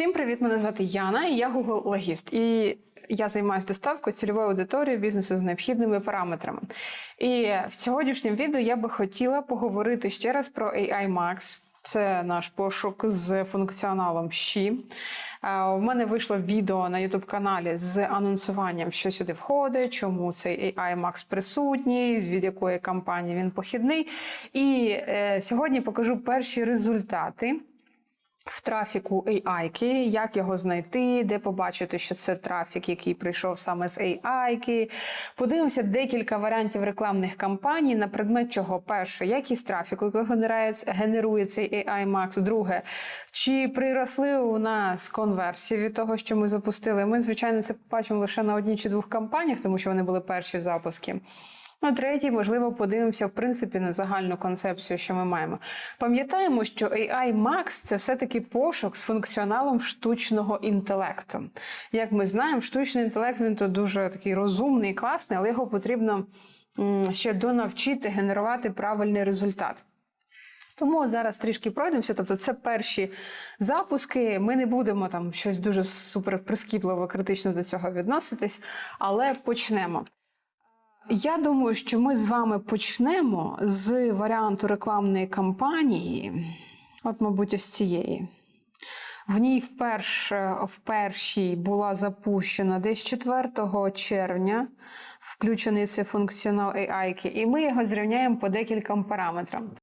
Всім привіт! Мене звати Яна, і я Google логіст. І я займаюся доставкою цільової аудиторії бізнесу з необхідними параметрами. І в сьогоднішньому відео я би хотіла поговорити ще раз про AI Max. Це наш пошук з функціоналом Щі. У мене вийшло відео на youtube каналі з анонсуванням, що сюди входить, чому цей AI Max присутній, від якої компанії він похідний. І е, сьогодні покажу перші результати в трафіку AI, як його знайти, де побачити, що це трафік, який прийшов саме з AI. Подивимося декілька варіантів рекламних кампаній на предмет чого. Перше, якість трафіку, який генерує- генерує цей AI Max. Друге, чи приросли у нас конверсії від того, що ми запустили. Ми, звичайно, це побачимо лише на одній чи двох кампаніях, тому що вони були перші запуски. Ну, третій, можливо, подивимося в принципі на загальну концепцію, що ми маємо. Пам'ятаємо, що AI Max це все-таки пошук з функціоналом штучного інтелекту. Як ми знаємо, штучний інтелект він то дуже такий розумний, класний, але його потрібно ще донавчити генерувати правильний результат. Тому зараз трішки пройдемося. Тобто, це перші запуски. Ми не будемо там щось дуже супер прискіпливо, критично до цього відноситись, але почнемо. Я думаю, що ми з вами почнемо з варіанту рекламної кампанії, от, мабуть, ось цієї. В ній вперше, в першій була запущена десь 4 червня, включений цей функціонал AI, і ми його зрівняємо по декільком параметрам.